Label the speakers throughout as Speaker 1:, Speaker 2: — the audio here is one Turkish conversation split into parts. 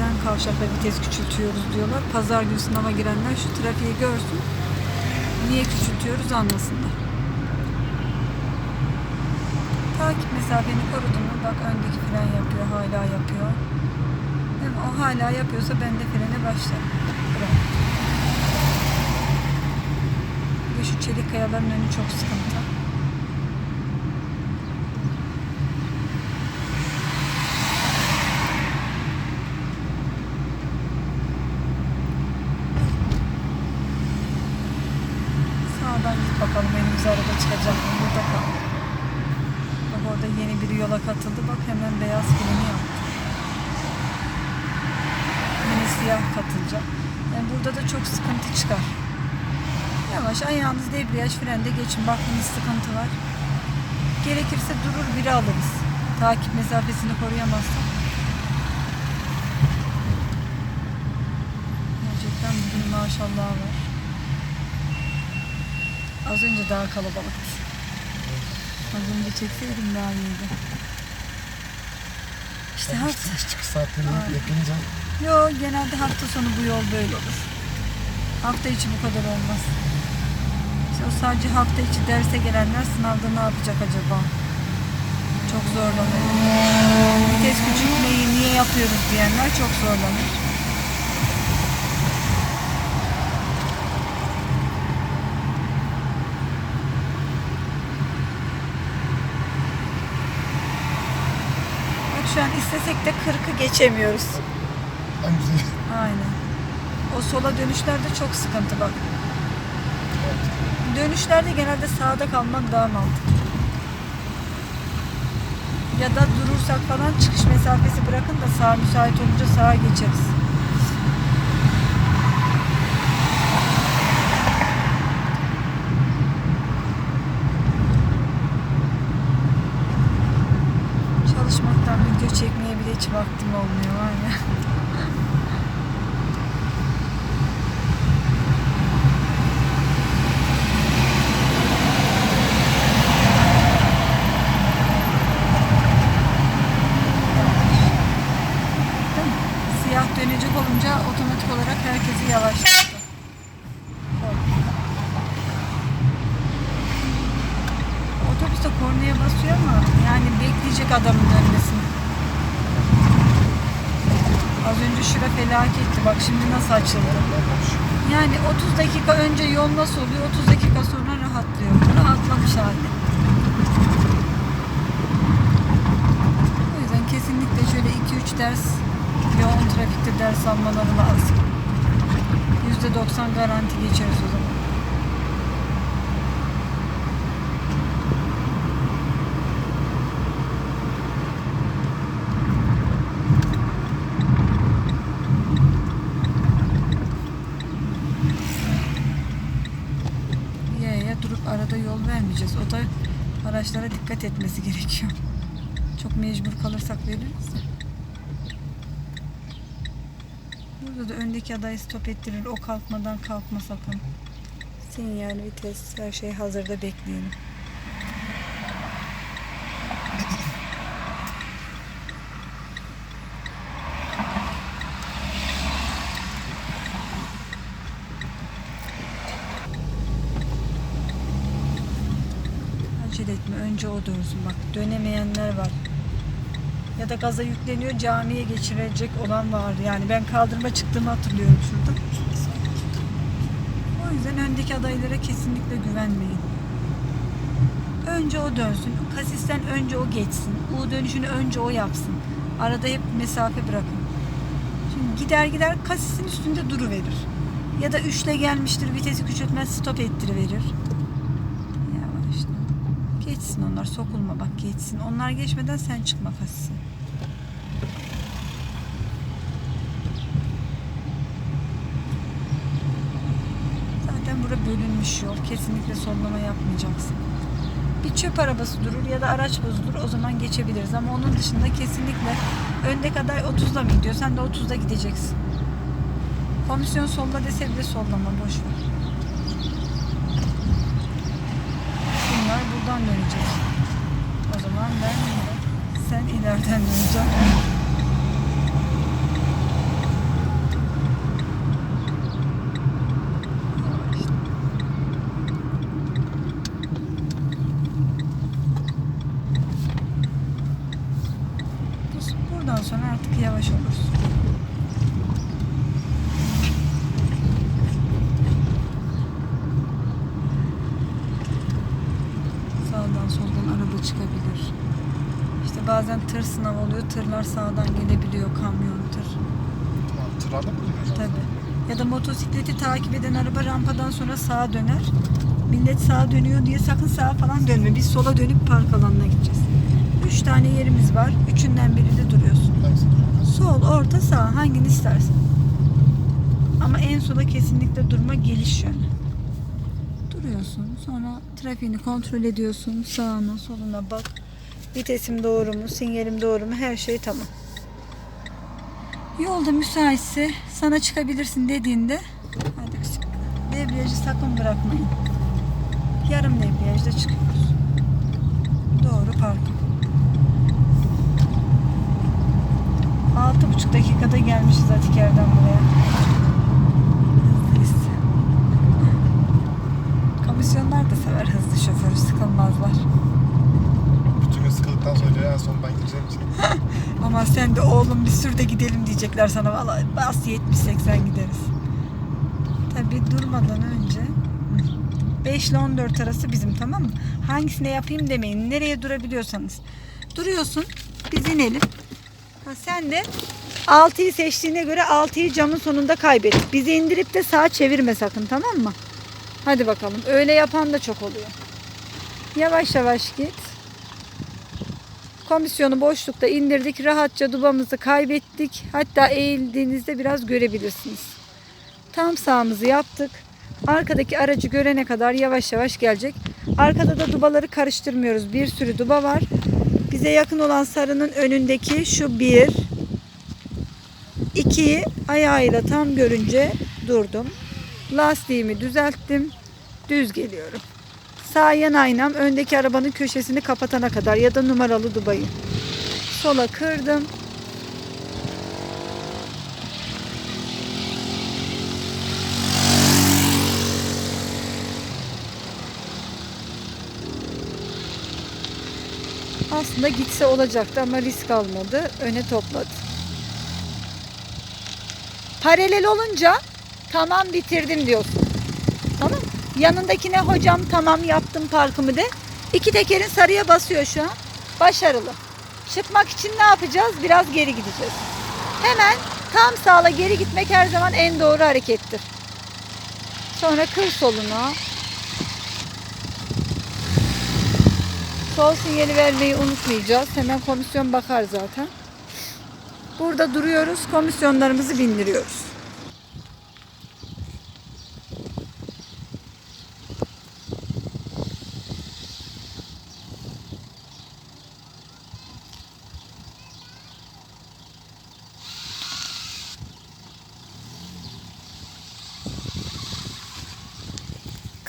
Speaker 1: neden kavşakta vites küçültüyoruz diyorlar. Pazar günü sınava girenler şu trafiği görsün. Niye küçültüyoruz anlasınlar. Takip mesafeni korudun mu? Bak öndeki fren yapıyor, hala yapıyor. Hem o hala yapıyorsa ben de frene başlarım. Bırak. Ve şu çelik kayaların önü çok sıkıntı. Sağdan git bakalım önümüze araba çıkacak mı? Burada kal. Bak orada yeni biri yola katıldı. Bak hemen beyaz filmi yaptı. Yeni siyah katılacak. Yani burada da çok sıkıntı çıkar. Yavaş ayağınız debriyaj frende geçin. Bak yine sıkıntı var. Gerekirse durur biri alırız. Takip mesafesini koruyamazsak. Gerçekten bugün maşallah var. Az önce daha kalabalıktı. Az önce çekseydim daha iyiydi. İşte hafta.
Speaker 2: Çıkış saatleri yakınca
Speaker 1: Yo genelde hafta sonu bu yol böyle olur. Hafta içi bu kadar olmaz. İşte o sadece hafta içi derse gelenler sınavda ne yapacak acaba? Çok zorlanır. Vites küçültmeyi niye yapıyoruz diyenler çok zorlanır. İstesek de 40'ı geçemiyoruz. Aynen. O sola dönüşlerde çok sıkıntı bak. Dönüşlerde genelde sağda kalmak daha mantıklı. Ya da durursak falan çıkış mesafesi bırakın da sağ müsait olunca sağa geçeriz. Çalışmaktan video çekmeye bile hiç vaktim olmuyor var ya. Siyah dönecek olunca otomatik olarak herkesi yavaşlattı. Otobüste kornaya basıyor ama yani bekleyecek adamın dönmesini. Az önce şura felaketti. Bak şimdi nasıl açıldı. Yani 30 dakika önce yol nasıl oluyor? 30 dakika sonra rahatlıyor. Rahatlamış hali. O yüzden kesinlikle şöyle 2-3 ders yoğun trafikte ders almaları lazım. %90 garanti geçeriz o zaman. Arada yol vermeyeceğiz. O da araçlara dikkat etmesi gerekiyor. Çok mecbur kalırsak veririz. Burada da öndeki aday stop ettirir. O kalkmadan kalkma sakın. Sinyal, vites, her şey hazırda bekleyelim. Acele dönsün. Bak dönemeyenler var. Ya da gaza yükleniyor camiye geçirecek olan var. Yani ben kaldırıma çıktığımı hatırlıyorum şurada. O yüzden öndeki adaylara kesinlikle güvenmeyin. Önce o dönsün. Kasisten önce o geçsin. U dönüşünü önce o yapsın. Arada hep mesafe bırakın. Şimdi gider gider kasisin üstünde duru verir. Ya da üçle gelmiştir vitesi küçültmez stop ettiriverir. Yavaşla. Geçsin onlar sokulma bak geçsin. Onlar geçmeden sen çıkma kasisi. Zaten bura bölünmüş yol. Kesinlikle sollama yapmayacaksın. Bir çöp arabası durur ya da araç bozulur o zaman geçebiliriz. Ama onun dışında kesinlikle önde kadar 30'da mı gidiyor? Sen de 30'da gideceksin. Komisyon solla dese bile sollama boş ver. Buradan dönecek. O zaman ben sen ileriden döneceğim. yavaş olursun. Sağdan çıkabilir. İşte bazen tır sınav oluyor. Tırlar sağdan gelebiliyor. Kamyon, tır.
Speaker 2: Tırlarda mı gidiyoruz?
Speaker 1: Tabii. Ya da motosikleti takip eden araba rampadan sonra sağa döner. Millet sağa dönüyor diye sakın sağa falan dönme. Biz sola dönüp park alanına gideceğiz. Üç tane yerimiz var. Üçünden birinde duruyorsun. Sol, orta, sağ. Hangini istersen. Ama en sola kesinlikle durma geliş yönü. Trafiğini kontrol ediyorsun. Sağına, soluna bak. Vitesim doğru mu, sinyalim doğru mu her şey tamam. Yolda müsaitse sana çıkabilirsin dediğinde hadi bismillah. Debriyajı sakın bırakmayın. Yarım debriyajda çıkıyoruz. Doğru park. Altı buçuk dakikada gelmişiz Atiker'den buraya. Komisyonlar da sever hızlı şoförü sıkılmazlar.
Speaker 2: Bütün gün sıkıldıktan sonra en son ben gideceğim için.
Speaker 1: Ama sen de oğlum bir sür de gidelim diyecekler sana. Vallahi bas 70-80 gideriz. Tabi durmadan önce 5 ile 14 arası bizim tamam mı? Hangisine yapayım demeyin. Nereye durabiliyorsanız. Duruyorsun. Biz inelim. Ha, sen de 6'yı seçtiğine göre 6'yı camın sonunda kaybet. Bizi indirip de sağa çevirme sakın tamam mı? Hadi bakalım. Öyle yapan da çok oluyor. Yavaş yavaş git. Komisyonu boşlukta indirdik. Rahatça dubamızı kaybettik. Hatta eğildiğinizde biraz görebilirsiniz. Tam sağımızı yaptık. Arkadaki aracı görene kadar yavaş yavaş gelecek. Arkada da dubaları karıştırmıyoruz. Bir sürü duba var. Bize yakın olan sarının önündeki şu bir. İkiyi ayağıyla tam görünce durdum. Lastiğimi düzelttim. Düz geliyorum. Sağ yan aynam öndeki arabanın köşesini kapatana kadar ya da numaralı dubayı. Sola kırdım. Aslında gitse olacaktı ama risk almadı. Öne topladı. Paralel olunca tamam bitirdim diyorsun. Tamam? Yanındakine hocam tamam yaptım parkımı de. İki tekerin sarıya basıyor şu an. Başarılı. Çıkmak için ne yapacağız? Biraz geri gideceğiz. Hemen tam sağla geri gitmek her zaman en doğru harekettir. Sonra kır soluna. Sol sinyali vermeyi unutmayacağız. Hemen komisyon bakar zaten. Burada duruyoruz. Komisyonlarımızı bindiriyoruz.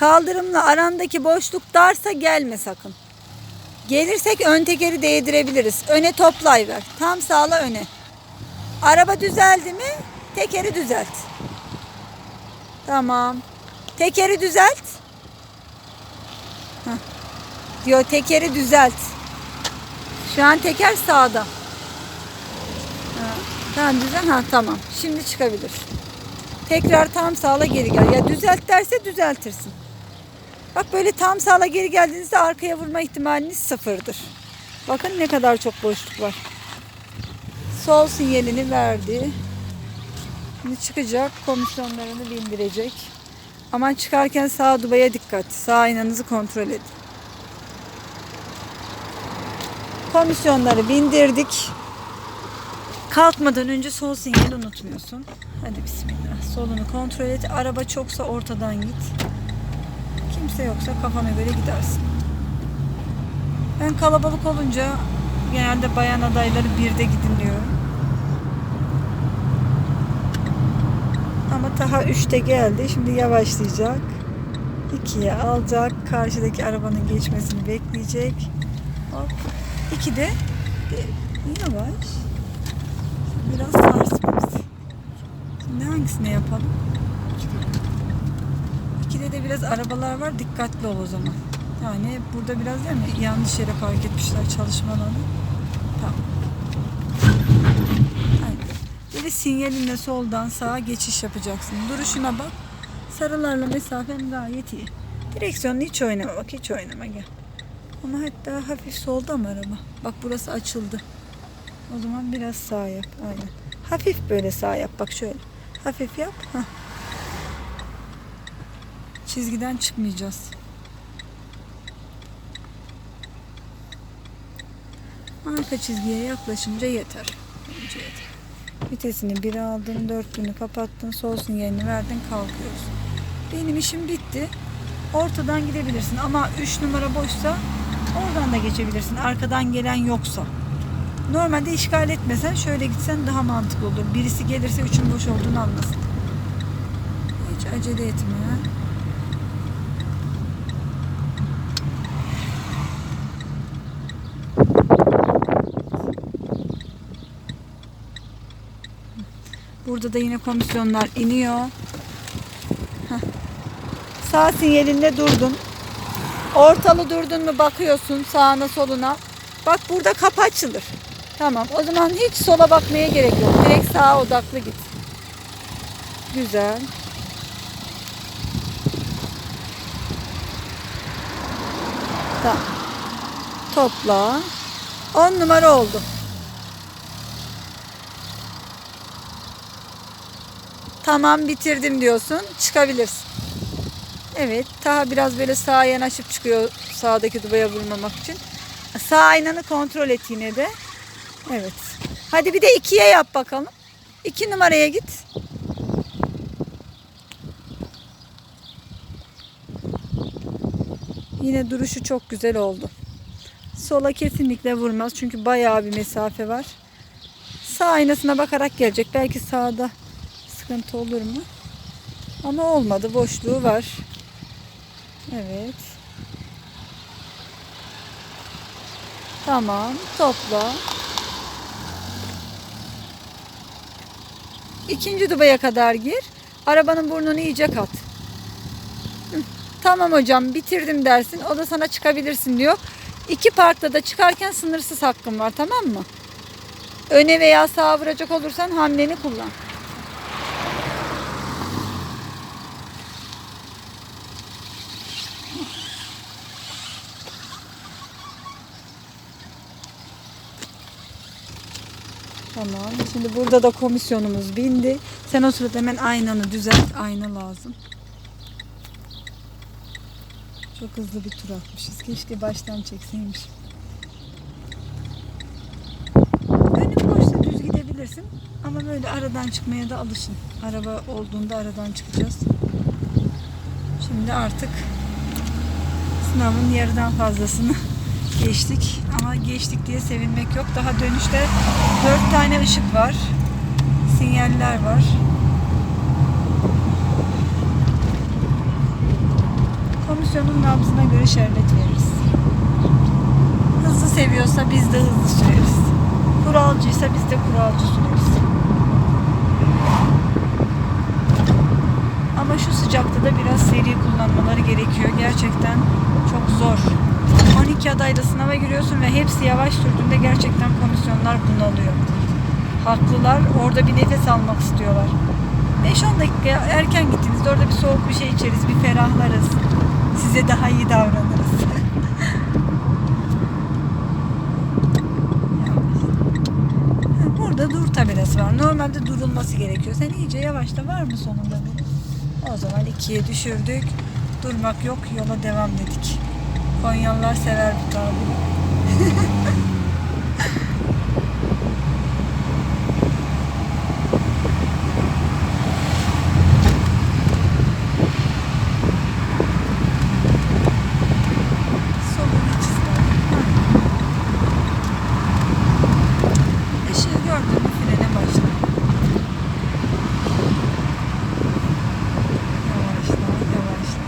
Speaker 1: Kaldırımla arandaki boşluk darsa gelme sakın. Gelirsek ön tekeri değdirebiliriz. Öne toplayver. Tam sağla öne. Araba düzeldi mi tekeri düzelt. Tamam. Tekeri düzelt. Hah. Diyor tekeri düzelt. Şu an teker sağda. Ha, tamam düzel. Ha tamam. Şimdi çıkabilir. Tekrar tam sağla geri gel. Ya düzelt derse düzeltirsin. Bak böyle tam sağla geri geldiğinizde arkaya vurma ihtimaliniz sıfırdır. Bakın ne kadar çok boşluk var. Sol sinyalini verdi. Şimdi çıkacak. Komisyonlarını bindirecek. Aman çıkarken sağ dubaya dikkat. Sağ aynanızı kontrol edin. Komisyonları bindirdik. Kalkmadan önce sol sinyali unutmuyorsun. Hadi bismillah. Solunu kontrol et. Araba çoksa ortadan git. Kimse yoksa kafana göre gidersin. Ben kalabalık olunca genelde bayan adayları birde gidin diyorum. Ama daha üçte geldi. Şimdi yavaşlayacak. İkiye alacak. Karşıdaki arabanın geçmesini bekleyecek. Hop. İkide de yavaş. Biraz sarsmamız. Şimdi hangisine yapalım? De biraz arabalar var. Dikkatli ol o zaman. Yani burada biraz değil mi? Yanlış yere park etmişler çalışmalarını. Tamam. Aynen. Böyle sinyalinle soldan sağa geçiş yapacaksın. Duruşuna bak. Sarılarla mesafen gayet iyi. Direksiyonunu hiç oynama bak hiç oynama gel. Ama hatta hafif solda mı araba? Bak burası açıldı. O zaman biraz sağ yap. Aynen. Hafif böyle sağ yap. Bak şöyle. Hafif yap. Hah. Çizgiden çıkmayacağız. Arka çizgiye yaklaşınca yeter. Bence yeter. Vitesini bir aldın, dörtlüğünü kapattın, sol sinyalini verdin, kalkıyoruz. Benim işim bitti. Ortadan gidebilirsin ama 3 numara boşsa oradan da geçebilirsin. Arkadan gelen yoksa. Normalde işgal etmesen şöyle gitsen daha mantıklı olur. Birisi gelirse üçün boş olduğunu anlasın. Hiç acele etme. Burada da yine komisyonlar iniyor. Sağ sinyalinde durdun. Ortalı durdun mu bakıyorsun sağına soluna. Bak burada kapı açılır. Tamam o zaman hiç sola bakmaya gerek yok. Direkt sağa odaklı git. Güzel. Tamam. Topla. 10 numara oldu. Tamam bitirdim diyorsun. Çıkabilirsin. Evet. Daha biraz böyle sağa yanaşıp çıkıyor sağdaki dubaya vurmamak için. Sağ aynanı kontrol et yine de. Evet. Hadi bir de ikiye yap bakalım. İki numaraya git. Yine duruşu çok güzel oldu. Sola kesinlikle vurmaz çünkü bayağı bir mesafe var. Sağ aynasına bakarak gelecek. Belki sağda sıkıntı olur mu? Ama olmadı. Boşluğu var. Evet. Tamam. Topla. İkinci dubaya kadar gir. Arabanın burnunu iyice kat. Tamam hocam bitirdim dersin. O da sana çıkabilirsin diyor. İki parkta da çıkarken sınırsız hakkın var tamam mı? Öne veya sağa vuracak olursan hamleni kullan. Tamam. Şimdi burada da komisyonumuz bindi. Sen o sırada hemen aynanı düzelt. Ayna lazım. Çok hızlı bir tur atmışız. Keşke baştan çekseymişim. Önüm boşsa düz gidebilirsin. Ama böyle aradan çıkmaya da alışın. Araba olduğunda aradan çıkacağız. Şimdi artık sınavın yarıdan fazlasını geçtik. Ama geçtik diye sevinmek yok. Daha dönüşte dört tane ışık var. Sinyaller var. Komisyonun nabzına göre şerbet veririz. Hızlı seviyorsa biz de hızlı süreriz. Kuralcıysa biz de kuralcı süreriz. Ama şu sıcakta da biraz seri kullanmaları gerekiyor. Gerçekten çok zor. 12 adayla sınava giriyorsun ve hepsi yavaş sürdüğünde gerçekten komisyonlar bunalıyor. Haklılar. Orada bir nefes almak istiyorlar. 5-10 dakika erken gittiğinizde orada bir soğuk bir şey içeriz, bir ferahlarız. Size daha iyi davranırız. Burada dur tabelası var. Normalde durulması gerekiyor. Sen iyice yavaşla var mı sonunda? O zaman ikiye düşürdük. Durmak yok, yola devam dedik. Konyalılar sever bu tabiri. Solunu hiç istemedim. Hah. Işığı gördün mü frene başla. Yavaşla, yavaşla.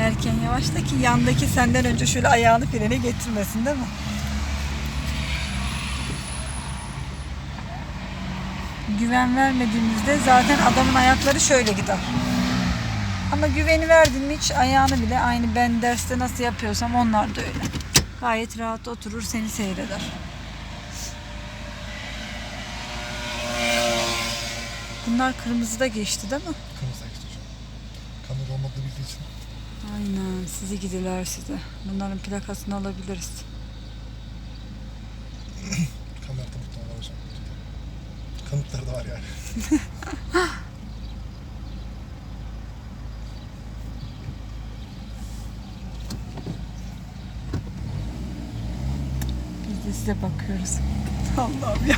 Speaker 1: Erken yavaşla ki yandaki senden önce şöyle ayağını frene getirmesin değil mi? Güven vermediğimizde zaten adamın ayakları şöyle gider. Ama güveni verdin mi hiç ayağını bile aynı ben derste nasıl yapıyorsam onlar da öyle. Gayet rahat oturur seni seyreder. Bunlar kırmızıda geçti değil mi?
Speaker 2: Kırmızı geçti hocam. Kamera olmadığı bildiği için.
Speaker 1: Aynen sizi gidiler size. Bunların plakasını alabiliriz.
Speaker 2: Kamerada muhtemelen hocam. Kanıtları da var yani.
Speaker 1: Biz de size bakıyoruz. Allah'ım ya.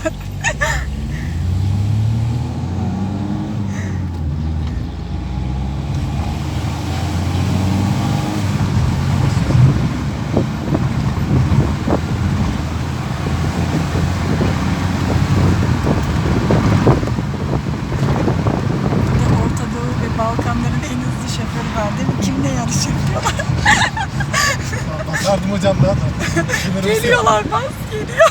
Speaker 1: Burada Orta Doğu ve Balkanların en hızlı şoförü var değil mi? Kimle yarış yapıyorlar?
Speaker 2: Bakardım hocam da.
Speaker 1: Geliyorlar bas geliyor.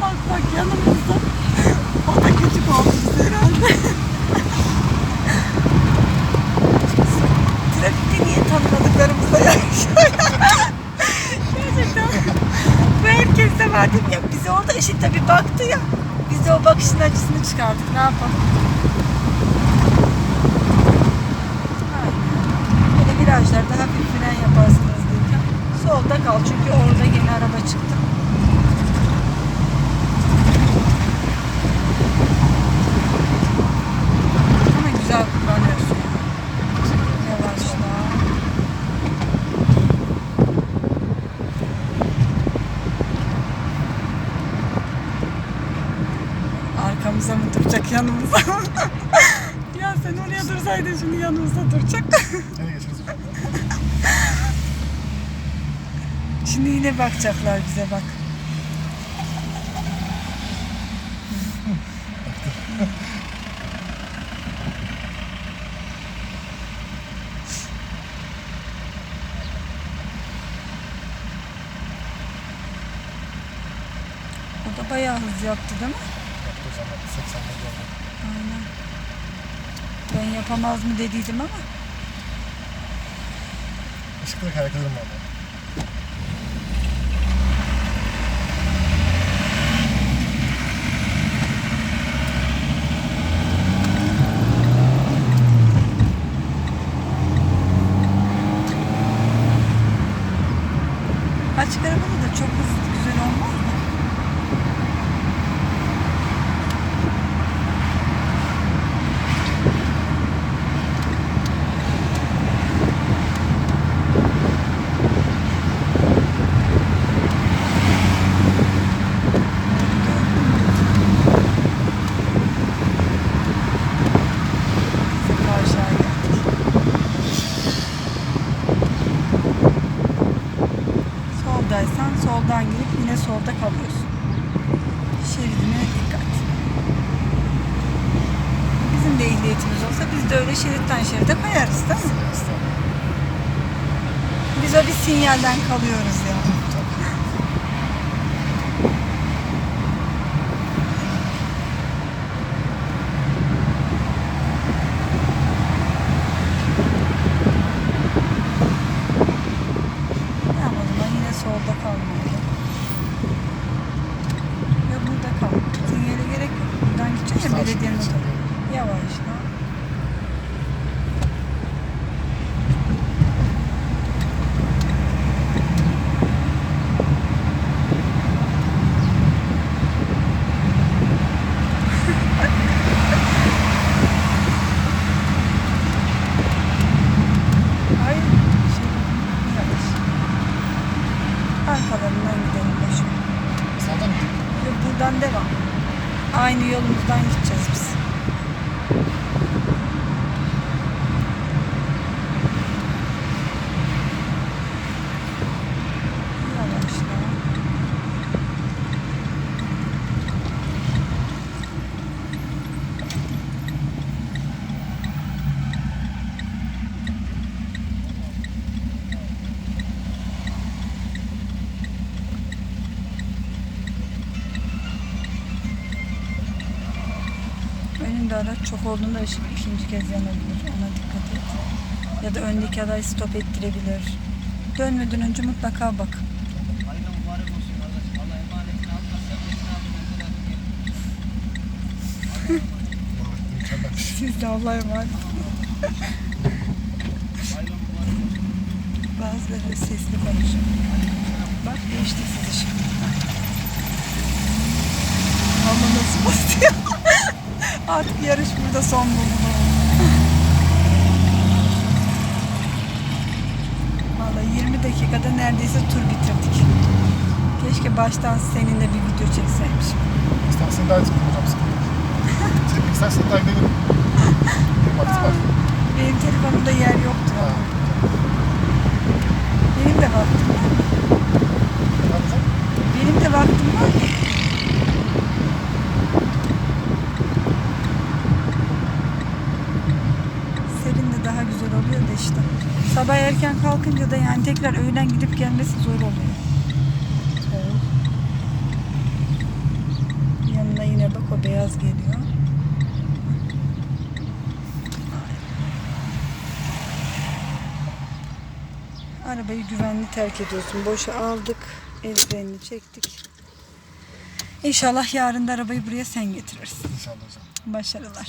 Speaker 1: bak bak yanımızda. O da küçük bize herhalde. Trafikte niye tanımadıklarımızla yarışıyor? Gerçekten. Bu herkes de var değil mi? Ya bize orada ışık tabii baktı ya. Biz de o bakışın acısını çıkardık. Ne yapalım? Virajlarda hafif fren yaparsınız derken solda kal çünkü orada yeni araba çıktı. Ama güzel kullanıyorsun. Yavaşla. Arkamıza mı duracak yanımıza mı? ya sen oraya dursaydın şimdi yanımızda duracak.
Speaker 2: Nereye geçeriz hocam?
Speaker 1: Şimdi yine bakacaklar bize bak. O da bayağı hız yaptı değil mi?
Speaker 2: Yaptı hocam. 80 milyon.
Speaker 1: Aynen. Ben yapamaz mı dediydim ama.
Speaker 2: Işıkları kayak ederim valla.
Speaker 1: Açık arabada da çok hızlı güzel olmaz mı? Karşıya geldik. Soldaysan soldan solda kalıyorsun. Şeridine dikkat. Bizim de ehliyetimiz olsa biz de öyle şeritten şeride kayarız değil mi? Biz o bir sinyalden kalıyoruz ya. Tamam o zaman yine solda kalmayalım. Ya burada kal. Sinyale gerek yok. Buradan gideceksin ya belediyenin odası. Yavaşla. Hayır. Şey, yavaş. Arkalarından gidelim boş ver.
Speaker 2: Sağdan mı?
Speaker 1: Yok, buradan devam. Yolumuzdan gideceğiz biz. Yavaşla. Önünde araç çok olduğunda ışık ikinci kez yanabilir. Ona dikkat et. Ya da öndeki aday stop ettirebilir. Dönmeden önce mutlaka bak. Siz de Allah'a emanet. Bazıları sesli konuşuyor. Bak geçti sizi şimdi. Ama nasıl basıyor? Artık yarış burada son buldu. Vallahi 20 dakikada neredeyse tur bitirdik. Keşke baştan seninle bir video çekseymişim.
Speaker 2: İstersen daha izleyelim hocam sıkıntı istersen daha gidelim.
Speaker 1: Benim telefonumda yer yoktu.
Speaker 2: Ha.
Speaker 1: Benim de vaktim var.
Speaker 2: Ne yapacağım?
Speaker 1: Benim de vaktim var. Serin de daha güzel oluyor da işte. Sabah erken kalkınca da yani tekrar öğlen gidip gelmesi zor oluyor. Yanına yine bak o beyaz geliyor. Arabayı güvenli terk ediyorsun. Boşa aldık. El frenini çektik. İnşallah yarın da arabayı buraya sen getirirsin.
Speaker 2: İnşallah hocam.
Speaker 1: Başarılar.